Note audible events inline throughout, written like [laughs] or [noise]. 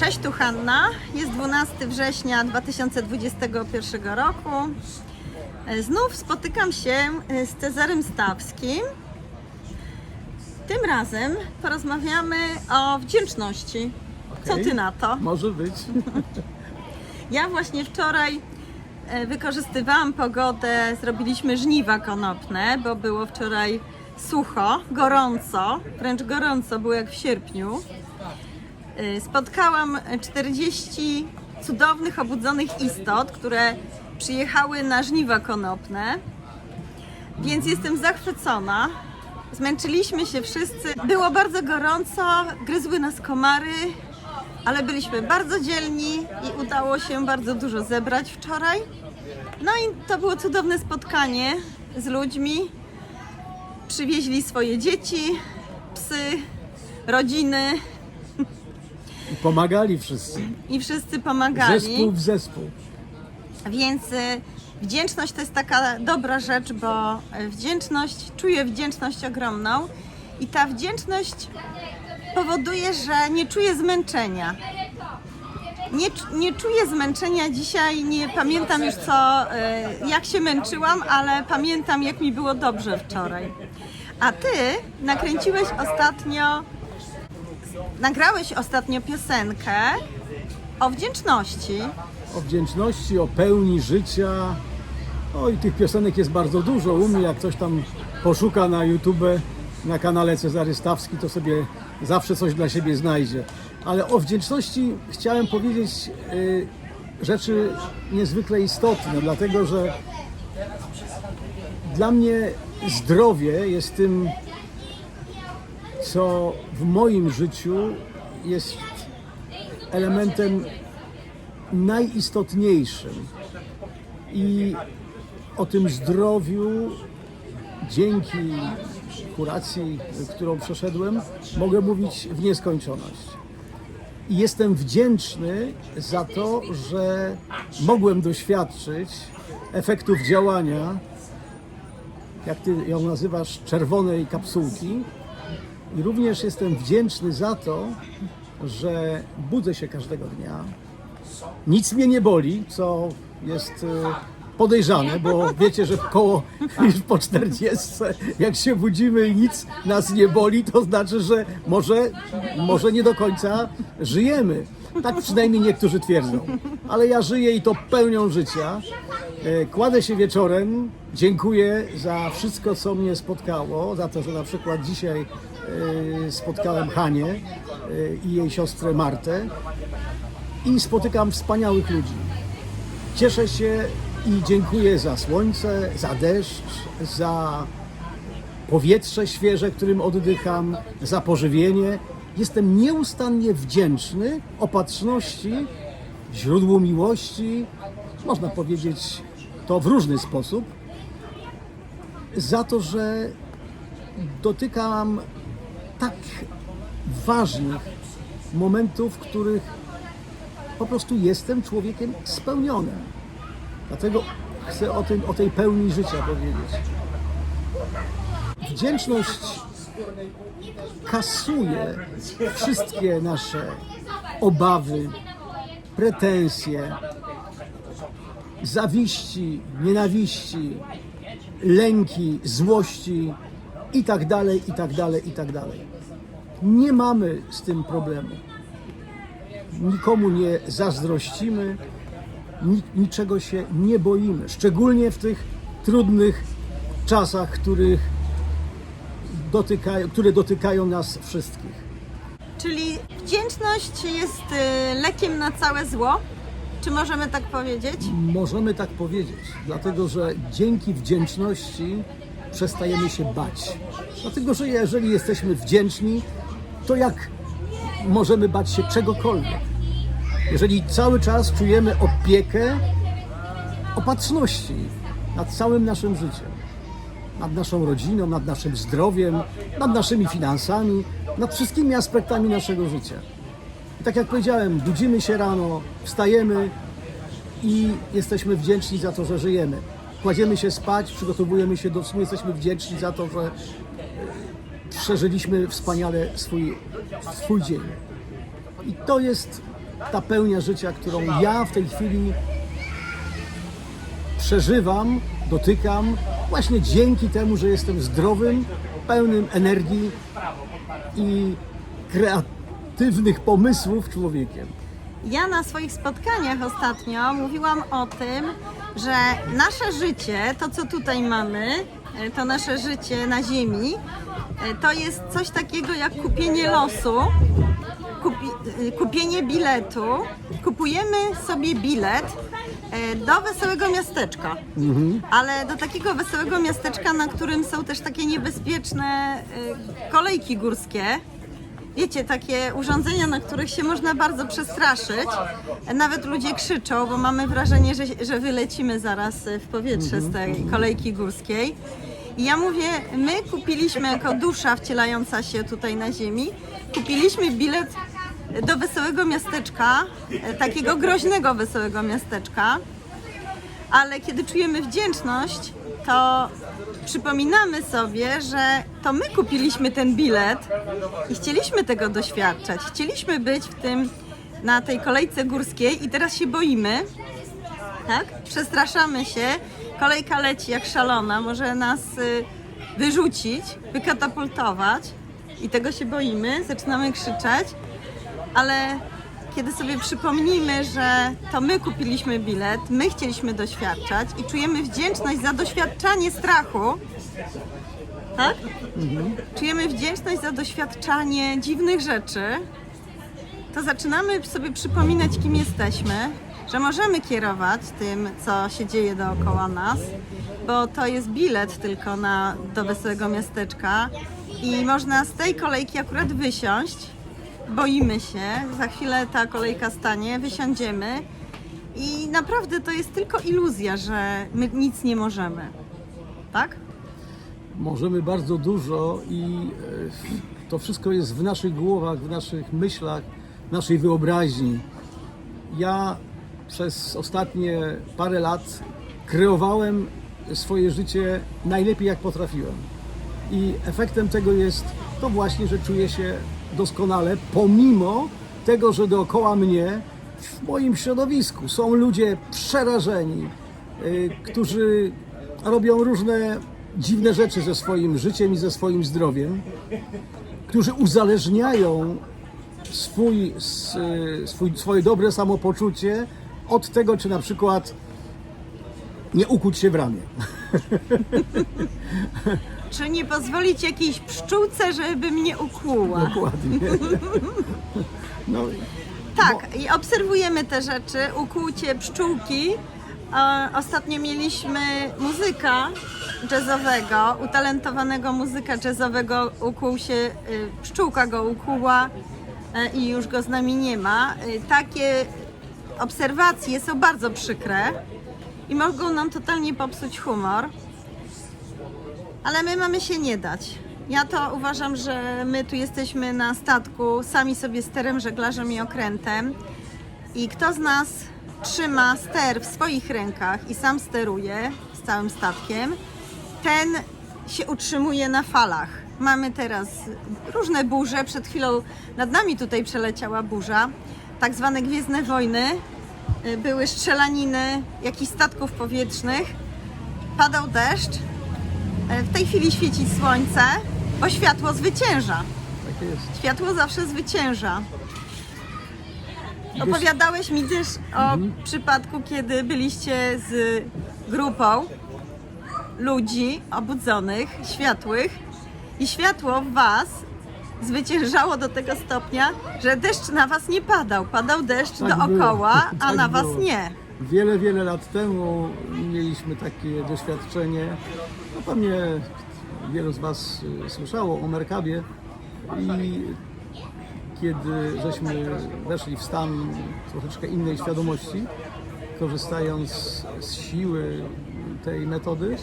Cześć, tu Hanna. Jest 12 września 2021 roku. E, Znów spotykam się e, z Cezarym Stawskim. Tym razem porozmawiamy o wdzięczności. Co Okej. ty na to? Może być. [laughs] Ja właśnie wczoraj e, wykorzystywałam pogodę, zrobiliśmy żniwa konopne, bo było wczoraj sucho, gorąco, wręcz gorąco, było jak w sierpniu. E, Spotkałam 40 cudownych, obudzonych istot, które przyjechały na żniwa konopne, więc jestem zachwycona. Zmęczyliśmy się wszyscy. Było bardzo gorąco, gryzły nas komary, ale byliśmy bardzo dzielni i udało się bardzo dużo zebrać wczoraj. No i to było cudowne spotkanie z ludźmi. Przywieźli swoje dzieci, psy, rodziny I pomagali wszyscy. i wszyscy pomagali. Zespół w zespół. Więc y, wdzięczność to jest taka dobra rzecz, bo y, wdzięczność, czuję wdzięczność ogromną i ta wdzięczność powoduje, że nie czuję zmęczenia. Nie, nie czuję zmęczenia dzisiaj, nie pamiętam już co, y, jak się męczyłam, ale pamiętam jak mi było dobrze wczoraj. A ty nakręciłeś ostatnio, nagrałeś ostatnio piosenkę o wdzięczności. O wdzięczności, o pełni życia. Oj, tych piosenek jest bardzo dużo. U mnie, jak ktoś tam poszuka na YouTube, na kanale Cezary Stawski, to sobie zawsze coś dla siebie znajdzie. Ale o wdzięczności chciałem powiedzieć y, rzeczy niezwykle istotne, dlatego że dla mnie zdrowie jest tym, co w moim życiu jest elementem najistotniejszym. I o tym zdrowiu dzięki kuracji, którą przeszedłem, mogę mówić w nieskończoność. I jestem wdzięczny za to, że mogłem doświadczyć efektów działania, jak ty ją nazywasz, czerwonej kapsułki. I również jestem wdzięczny za to, że budzę się każdego dnia. Nic mnie nie boli, co jest e, podejrzane, bo wiecie, że koło [laughs] już po 40, jak się budzimy i nic nas nie boli, to znaczy, że może, może nie do końca żyjemy. Tak przynajmniej niektórzy twierdzą. Ale ja żyję i to pełnią życia. E, Kładę się wieczorem, dziękuję za wszystko, co mnie spotkało, za to, że na przykład dzisiaj e, spotkałem Hanię e, i jej siostrę Martę i spotykam wspaniałych ludzi. Cieszę się i dziękuję za słońce, za deszcz, za powietrze świeże, którym oddycham, za pożywienie. Jestem nieustannie wdzięczny opatrzności, źródłu miłości, można powiedzieć to w różny sposób, za to, że dotykam tak ważnych momentów, w których po prostu jestem człowiekiem spełnionym. Dlatego chcę o, tym, o tej pełni życia powiedzieć. Wdzięczność kasuje wszystkie nasze obawy, pretensje, zawiści, nienawiści, lęki, złości i tak dalej, i tak dalej, i tak dalej. Nie mamy z tym problemu nikomu nie zazdrościmy, ni- niczego się nie boimy, szczególnie w tych trudnych czasach, których dotykają, które dotykają nas wszystkich. Czyli wdzięczność jest y, lekiem na całe zło? Czy możemy tak powiedzieć? Możemy tak powiedzieć, dlatego że dzięki wdzięczności przestajemy się bać. Dlatego, że jeżeli jesteśmy wdzięczni, to jak możemy bać się czegokolwiek? Jeżeli cały czas czujemy opiekę, opatrzności nad całym naszym życiem, nad naszą rodziną, nad naszym zdrowiem, nad naszymi finansami, nad wszystkimi aspektami naszego życia. I tak jak powiedziałem, budzimy się rano, wstajemy i jesteśmy wdzięczni za to, że żyjemy. Kładziemy się spać, przygotowujemy się do snu, jesteśmy wdzięczni za to, że e, przeżyliśmy wspaniale swój, swój dzień. I to jest ta pełnia życia, którą ja w tej chwili przeżywam, dotykam, właśnie dzięki temu, że jestem zdrowym, pełnym energii i kreatywnych pomysłów człowiekiem. Ja na swoich spotkaniach ostatnio mówiłam o tym, że nasze życie, to co tutaj mamy, e, to nasze życie na Ziemi, e, to jest coś takiego jak kupienie losu, kupi, e, kupienie biletu. Kupujemy sobie bilet e, do wesołego miasteczka, ale do takiego wesołego miasteczka, na którym są też takie niebezpieczne e, kolejki górskie. Wiecie, takie urządzenia, na których się można bardzo przestraszyć. Nawet ludzie krzyczą, bo mamy wrażenie, że, że wylecimy zaraz w powietrze z tej kolejki górskiej. I ja mówię, my kupiliśmy jako dusza wcielająca się tutaj na ziemi, kupiliśmy bilet do wesołego miasteczka, e, takiego groźnego wesołego miasteczka, ale kiedy czujemy wdzięczność, to przypominamy sobie, że to my kupiliśmy ten bilet i chcieliśmy tego doświadczać. Chcieliśmy być w tym, na tej kolejce górskiej i teraz się boimy, tak? Przestraszamy się, kolejka leci jak szalona, może nas y, wyrzucić, wykatapultować i tego się boimy, zaczynamy krzyczeć, ale kiedy sobie przypomnimy, że to my kupiliśmy bilet, my chcieliśmy doświadczać i czujemy wdzięczność za doświadczanie strachu, tak? Czujemy wdzięczność za doświadczanie dziwnych rzeczy, to zaczynamy sobie przypominać, kim jesteśmy, że możemy kierować tym, co się dzieje dookoła nas, bo to jest bilet tylko na, do wesołego miasteczka i można z tej kolejki akurat wysiąść. Boimy się, za chwilę ta kolejka stanie, wysiądziemy i naprawdę to jest tylko iluzja, że my nic nie możemy. Tak? Możemy bardzo dużo i e, to wszystko jest w naszych głowach, w naszych myślach, w naszej wyobraźni. Ja przez ostatnie parę lat kreowałem swoje życie najlepiej jak potrafiłem. I efektem tego jest to właśnie, że czuję się doskonale, pomimo tego, że dookoła mnie, w moim środowisku, są ludzie przerażeni, y, którzy robią różne dziwne rzeczy ze swoim życiem i ze swoim zdrowiem, którzy uzależniają swój, y, swój, swoje dobre samopoczucie od tego, czy na przykład nie ukuć się w ramię. [laughs] Czy nie pozwolić jakiejś pszczółce, żeby mnie ukłuła? Dokładnie. [laughs] No, Tak, i obserwujemy te rzeczy, ukłucie pszczółki. E, Ostatnio mieliśmy muzyka jazzowego, utalentowanego muzyka jazzowego, ukłuł się, y, pszczółka go ukłuła e, i już go z nami nie ma. Y, Takie obserwacje są bardzo przykre i mogą nam totalnie popsuć humor. Ale my mamy się nie dać. Ja to uważam, że my tu jesteśmy na statku, sami sobie sterem, żeglarzem i okrętem. I kto z nas trzyma ster w swoich rękach i sam steruje z całym statkiem, ten się utrzymuje na falach. Mamy teraz różne burze. Przed chwilą nad nami tutaj przeleciała burza. Tak zwane gwiezdne wojny. Były strzelaniny jakichś statków powietrznych. Padał deszcz. E, W tej chwili świeci słońce, bo światło zwycięża. tak jest. Światło zawsze zwycięża. Opowiadałeś mi też o przypadku, kiedy byliście z grupą ludzi obudzonych, światłych i światło w was zwyciężało do tego stopnia, że deszcz na was nie padał. Padał deszcz Tak dookoła, było. [laughs] a Tak na was było. nie. Wiele, wiele lat temu mieliśmy takie doświadczenie. No pewnie wielu z Was y, słyszało o Merkabie i kiedy żeśmy weszli w stan troszeczkę innej świadomości, korzystając z siły tej metody,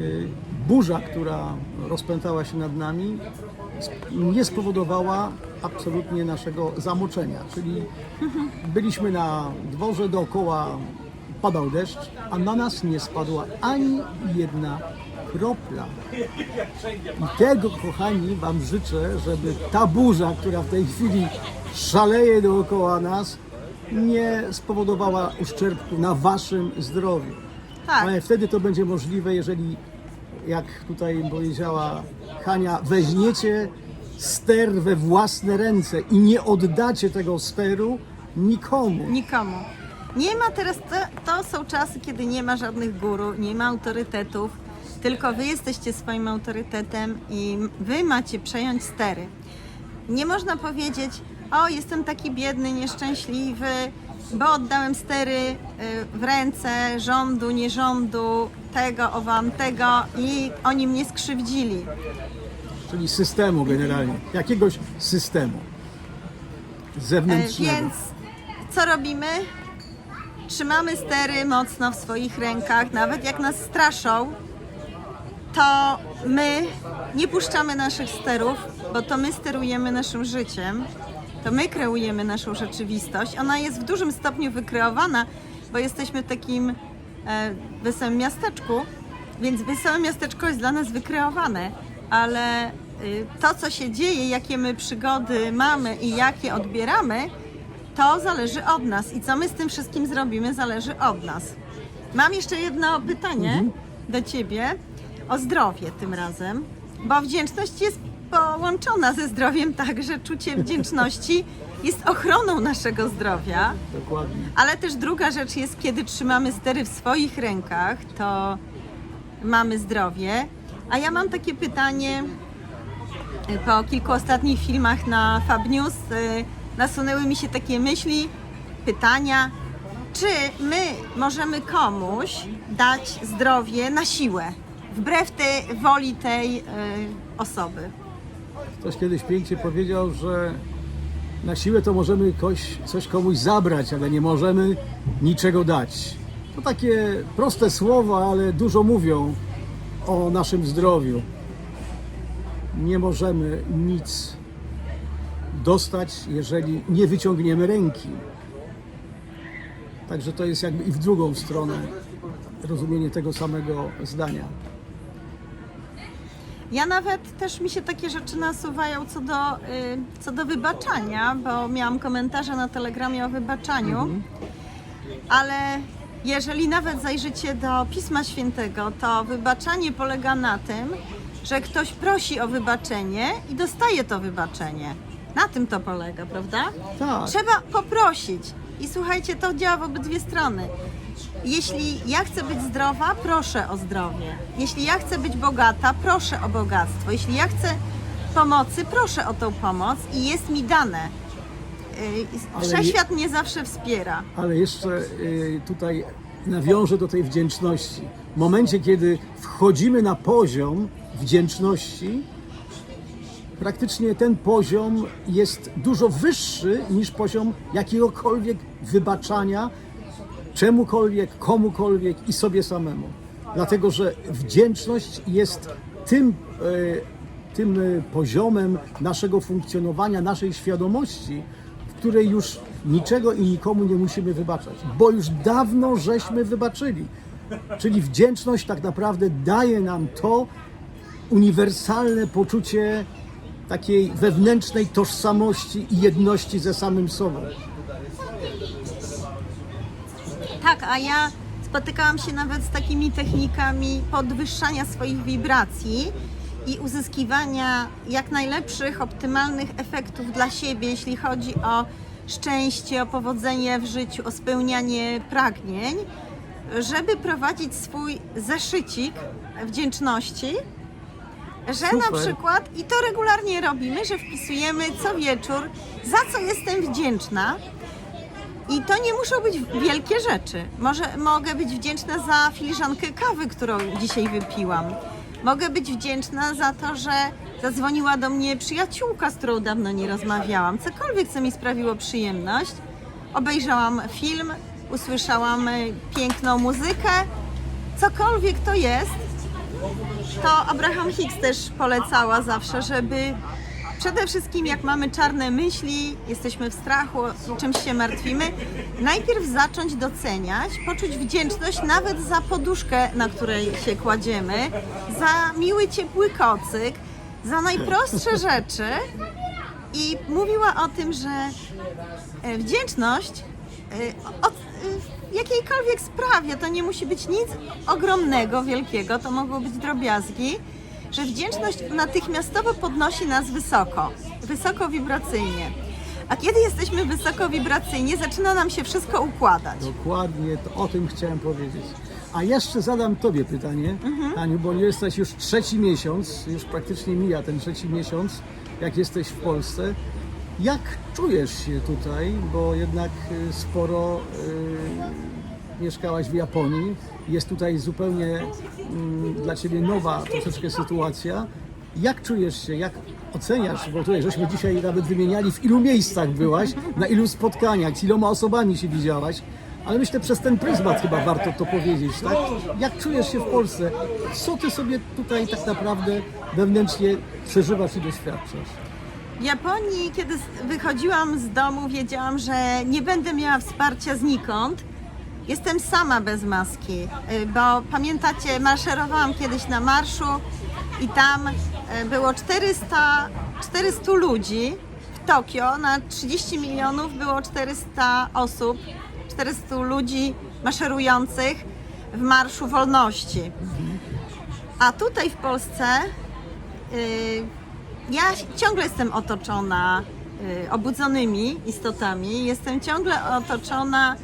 y, burza, która rozpętała się nad nami, nie spowodowała absolutnie naszego zamoczenia, czyli byliśmy na dworze dookoła, padał deszcz, a na nas nie spadła ani jedna kropla. I tego, kochani, Wam życzę, żeby ta burza, która w tej chwili szaleje dookoła nas, nie spowodowała uszczerbku na Waszym zdrowiu. Tak. Ale wtedy to będzie możliwe, jeżeli, jak tutaj powiedziała Hania, weźmiecie ster we własne ręce i nie oddacie tego steru nikomu. Nikomu. Nie ma teraz, to, to są czasy, kiedy nie ma żadnych guru, nie ma autorytetów, tylko wy jesteście swoim autorytetem i wy macie przejąć stery. Nie można powiedzieć, o jestem taki biedny, nieszczęśliwy, bo oddałem stery y, w ręce rządu, nierządu, tego, owam, tego i oni mnie skrzywdzili. Czyli systemu generalnie, jakiegoś systemu E, zewnętrznego. Więc co robimy? Trzymamy stery mocno w swoich rękach, nawet jak nas straszą, to my nie puszczamy naszych sterów, bo to my sterujemy naszym życiem, to my kreujemy naszą rzeczywistość. Ona jest w dużym stopniu wykreowana, bo jesteśmy w takim e, wesołym miasteczku, więc wesołe miasteczko jest dla nas wykreowane, ale y, to, co się dzieje, jakie my przygody mamy i jakie odbieramy, to zależy od nas. I co my z tym wszystkim zrobimy, zależy od nas. Mam jeszcze jedno pytanie do Ciebie o zdrowie tym razem, bo wdzięczność jest połączona ze zdrowiem tak, że czucie wdzięczności [laughs] jest ochroną naszego zdrowia. Dokładnie. Ale też druga rzecz jest, kiedy trzymamy stery w swoich rękach, to mamy zdrowie. A ja mam takie pytanie y, po kilku ostatnich filmach na Fab News. y, Nasunęły mi się takie myśli, pytania. Czy my możemy komuś dać zdrowie na siłę, wbrew tej woli tej y, osoby? Ktoś kiedyś pięknie powiedział, że na siłę to możemy koś, coś komuś zabrać, ale nie możemy niczego dać. To takie proste słowa, ale dużo mówią o naszym zdrowiu. Nie możemy nic dostać, jeżeli nie wyciągniemy ręki. Także to jest jakby i w drugą stronę rozumienie tego samego zdania. Ja nawet też mi się takie rzeczy nasuwają co do, y, co do wybaczania, bo miałam komentarze na telegramie o wybaczaniu, ale jeżeli nawet zajrzycie do Pisma Świętego, to wybaczanie polega na tym, że ktoś prosi o wybaczenie i dostaje to wybaczenie. Na tym to polega, prawda? Tak. Trzeba poprosić. I słuchajcie, to działa w obydwie strony. Jeśli ja chcę być zdrowa, proszę o zdrowie. Jeśli ja chcę być bogata, proszę o bogactwo. Jeśli ja chcę pomocy, proszę o tą pomoc i jest mi dane. Yy, Ale Wszechświat mnie zawsze wspiera. Ale jeszcze y, tutaj nawiążę do tej wdzięczności. W momencie, kiedy wchodzimy na poziom wdzięczności, praktycznie ten poziom jest dużo wyższy niż poziom jakiegokolwiek wybaczania czemukolwiek, komukolwiek i sobie samemu. Dlatego, że wdzięczność jest tym, e, tym poziomem naszego funkcjonowania, naszej świadomości, której już niczego i nikomu nie musimy wybaczać, bo już dawno żeśmy wybaczyli. Czyli wdzięczność tak naprawdę daje nam to uniwersalne poczucie takiej wewnętrznej tożsamości i jedności ze samym sobą. Tak, a ja spotykałam się nawet z takimi technikami podwyższania swoich wibracji i uzyskiwania jak najlepszych, optymalnych efektów dla siebie, jeśli chodzi o szczęście, o powodzenie w życiu, o spełnianie pragnień, żeby prowadzić swój zeszycik wdzięczności, że na Super. przykład, i to regularnie robimy, że wpisujemy co wieczór, za co jestem wdzięczna, i to nie muszą być wielkie rzeczy. Może mogę być wdzięczna za filiżankę kawy, którą dzisiaj wypiłam. Mogę być wdzięczna za to, że zadzwoniła do mnie przyjaciółka, z którą dawno nie rozmawiałam. Cokolwiek, co mi sprawiło przyjemność. Obejrzałam film, usłyszałam y, piękną muzykę. Cokolwiek to jest, to Abraham Hicks też polecała zawsze, żeby Przede wszystkim, jak mamy czarne myśli, jesteśmy w strachu, czymś się martwimy, najpierw zacząć doceniać, poczuć wdzięczność nawet za poduszkę, na której się kładziemy, za miły, ciepły kocyk, za najprostsze rzeczy. I mówiła o tym, że e, wdzięczność e, od, jakiejkolwiek sprawie to nie musi być nic ogromnego, wielkiego, to mogą być drobiazgi, że wdzięczność natychmiastowo podnosi nas wysoko, wysoko wibracyjnie. A kiedy jesteśmy wysoko wibracyjnie, zaczyna nam się wszystko układać. Dokładnie, to o tym chciałem powiedzieć. A jeszcze zadam Tobie pytanie, Mhm. Aniu, bo jesteś już trzeci miesiąc, już praktycznie mija ten trzeci miesiąc, jak jesteś w Polsce. Jak czujesz się tutaj, bo jednak y, sporo y, mieszkałaś w Japonii, jest tutaj zupełnie mm, dla Ciebie nowa troszeczkę sytuacja. Jak czujesz się, jak oceniasz, bo tutaj żeśmy dzisiaj nawet wymieniali, w ilu miejscach byłaś, na ilu spotkaniach, z iloma osobami się widziałaś, ale myślę, przez ten pryzmat chyba warto to powiedzieć, tak? Jak czujesz się w Polsce? Co ty sobie tutaj tak naprawdę wewnętrznie przeżywasz i doświadczasz? W Japonii, kiedy wychodziłam z domu, wiedziałam, że nie będę miała wsparcia znikąd. Jestem sama bez maski, y, bo pamiętacie, maszerowałam kiedyś na marszu i tam y, było 400, 400 ludzi. W Tokio na 30 milionów było 400 osób, 400 ludzi maszerujących w Marszu Wolności. A tutaj w Polsce y, ja ciągle jestem otoczona obudzonymi istotami. Jestem ciągle otoczona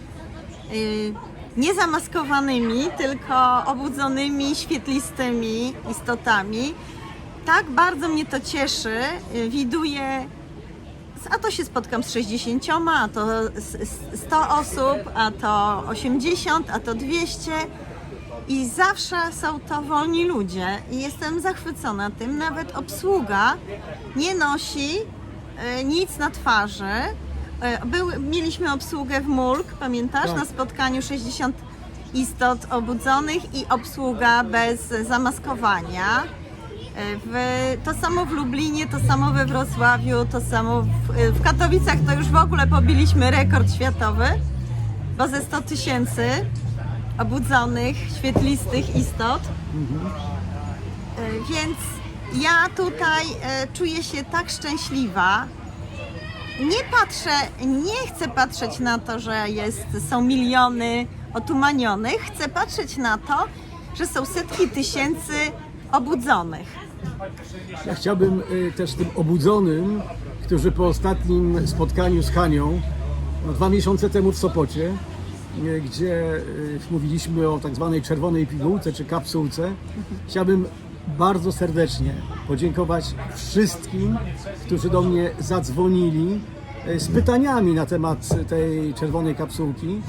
nie zamaskowanymi, tylko obudzonymi, świetlistymi istotami. Tak bardzo mnie to cieszy. Y, widuję a to się spotkam z 60, a to z- z 100 osób, a to 80, a to 200. I zawsze są to wolni ludzie i jestem zachwycona tym. Nawet obsługa nie nosi e, nic na twarzy. E, Był, mieliśmy obsługę w MULK, pamiętasz? Tak. Na spotkaniu 60 istot obudzonych i obsługa bez zamaskowania. E, W, to samo w Lublinie, to samo we Wrocławiu, to samo w, w Katowicach to już w ogóle pobiliśmy rekord światowy, bo ze 100 tysięcy obudzonych, świetlistych istot. E, Więc ja tutaj e, czuję się tak szczęśliwa. Nie patrzę, nie chcę patrzeć na to, że jest, są miliony otumanionych. Chcę patrzeć na to, że są setki tysięcy obudzonych. Ja chciałbym y, też tym obudzonym, którzy po ostatnim spotkaniu z Hanią, no, dwa miesiące temu w Sopocie, y, gdzie y, mówiliśmy o tak zwanej czerwonej pigułce czy kapsułce, chciałbym bardzo serdecznie podziękować wszystkim, którzy do mnie zadzwonili y, z pytaniami na temat tej czerwonej kapsułki.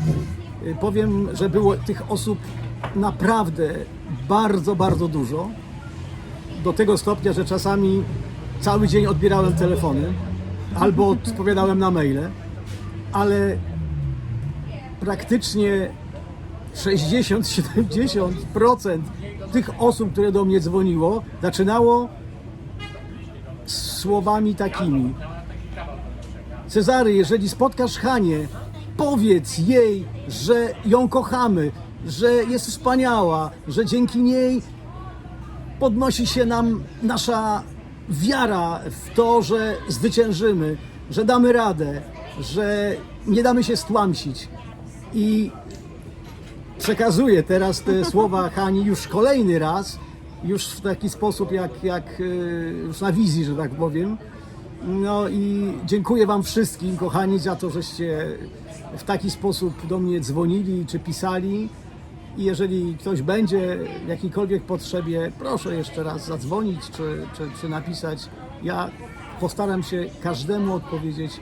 Y, Powiem, że było tych osób naprawdę bardzo, bardzo dużo do tego stopnia, że czasami cały dzień odbierałem telefony albo odpowiadałem na maile, ale praktycznie 60-70% tych osób, które do mnie dzwoniło, zaczynało słowami takimi. Cezary, jeżeli spotkasz Hanię, powiedz jej, że ją kochamy, że jest wspaniała, że dzięki niej podnosi się nam nasza wiara w to, że zwyciężymy, że damy radę, że nie damy się stłamsić. I przekazuję teraz te [laughs] słowa Hani już kolejny raz, już w taki sposób jak, jak y, już na wizji, że tak powiem. No i dziękuję Wam wszystkim, kochani, za to, żeście w taki sposób do mnie dzwonili czy pisali. I jeżeli ktoś będzie w jakiejkolwiek potrzebie, proszę jeszcze raz zadzwonić czy, czy, czy napisać. Ja postaram się każdemu odpowiedzieć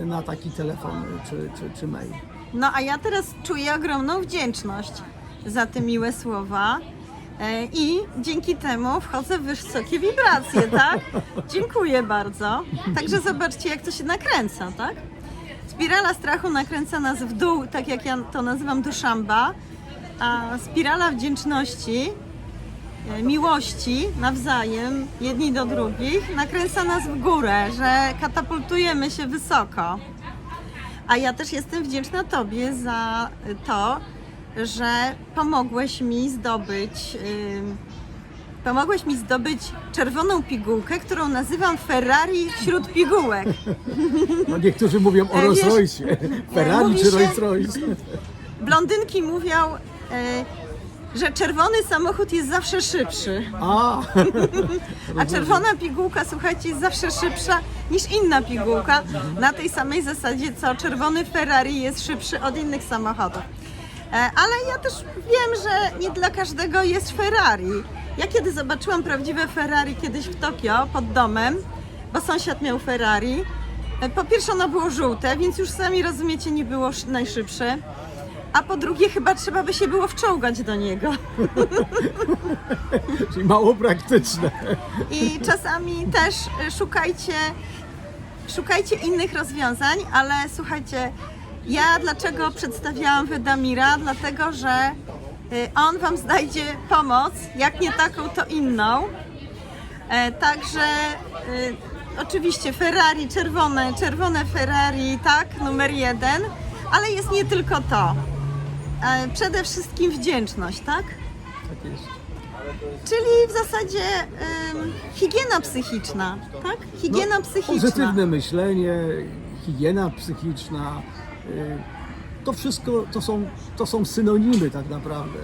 e, na taki telefon czy, czy, czy mail. No a ja teraz czuję ogromną wdzięczność za te miłe słowa. E, I dzięki temu wchodzę w wysokie wibracje, tak? [laughs] Dziękuję bardzo. Także zobaczcie, jak to się nakręca, tak? Spirala strachu nakręca nas w dół, tak jak ja to nazywam duszamba, a spirala wdzięczności e, miłości nawzajem, jedni do drugich, nakręca nas w górę, że katapultujemy się wysoko. A ja też jestem wdzięczna Tobie za to, że pomogłeś mi zdobyć. Pomogłeś mi zdobyć czerwoną pigułkę, którą nazywam Ferrari wśród pigułek. [laughs] No niektórzy mówią o E, Rolls Royce. Ferrari mówi czy Rolls Royce? Blondynki mówią, e, że czerwony samochód jest zawsze szybszy, A, [laughs] a czerwona pigułka, słuchajcie, jest zawsze szybsza niż inna pigułka. Na tej samej zasadzie, co czerwony Ferrari jest szybszy od innych samochodów. E, Ale ja też wiem, że nie dla każdego jest Ferrari. Ja kiedy zobaczyłam prawdziwe Ferrari kiedyś w Tokio pod domem, bo sąsiad miał Ferrari, e, po pierwsze ono było żółte, więc już sami rozumiecie, nie było sz- najszybsze. A po drugie, chyba trzeba by się było wczołgać do niego. [laughs] czyli mało praktyczne. I czasami też y, szukajcie, szukajcie innych rozwiązań, ale słuchajcie, ja dlaczego przedstawiałam Wydamira? Dlatego, że y, on Wam znajdzie pomoc, jak nie taką, to inną. E, Także oczywiście Ferrari, czerwone, czerwone Ferrari, tak, numer jeden, ale jest nie tylko to. E, Przede wszystkim wdzięczność, tak? Tak jest. Czyli w zasadzie higiena psychiczna, tak? Higiena No, psychiczna. Pozytywne myślenie, higiena psychiczna. y, To wszystko to są, to są synonimy tak naprawdę.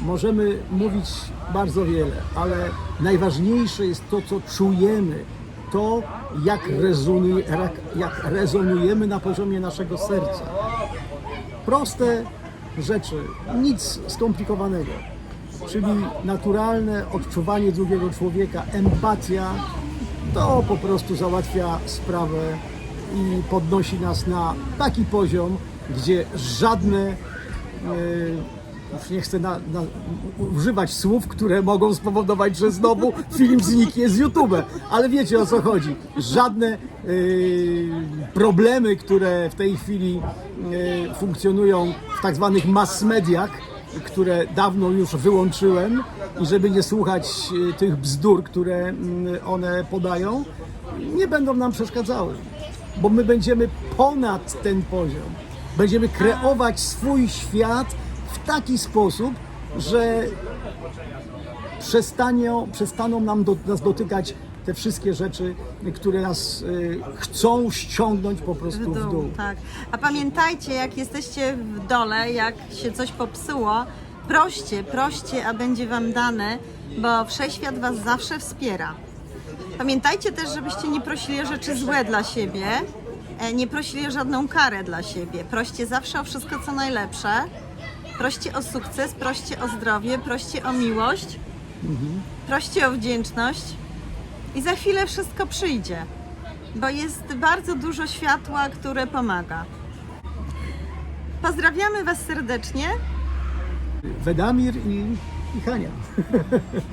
Możemy mówić bardzo wiele, ale najważniejsze jest to, co czujemy, to jak, rezonuje, jak, jak rezonujemy na poziomie naszego serca. Proste rzeczy, nic skomplikowanego, czyli naturalne odczuwanie drugiego człowieka, empatia, to po prostu załatwia sprawę i podnosi nas na taki poziom, gdzie żadne, już nie chcę na, na, używać słów, które mogą spowodować, że znowu film zniknie z YouTube, ale wiecie o co chodzi. Żadne e, problemy, które w tej chwili e, funkcjonują w tak zwanych mass mediach, które dawno już wyłączyłem i żeby nie słuchać e, tych bzdur, które mm, one podają, nie będą nam przeszkadzały, bo my będziemy ponad ten poziom. Będziemy kreować swój świat w taki sposób, że przestanią, przestaną nam do, nas dotykać te wszystkie rzeczy, które nas y, chcą ściągnąć po prostu w dół. Tak. A pamiętajcie, jak jesteście w dole, jak się coś popsuło, proście, proście, a będzie wam dane, bo wszechświat was zawsze wspiera. Pamiętajcie też, żebyście nie prosili o rzeczy złe dla siebie, e, nie prosili o żadną karę dla siebie. Proście zawsze o wszystko, co najlepsze. Proście o sukces, proście o zdrowie, proście o miłość, proście o wdzięczność i za chwilę wszystko przyjdzie, bo jest bardzo dużo światła, które pomaga. Pozdrawiamy Was serdecznie. Wedamir i, i Hania. [laughs]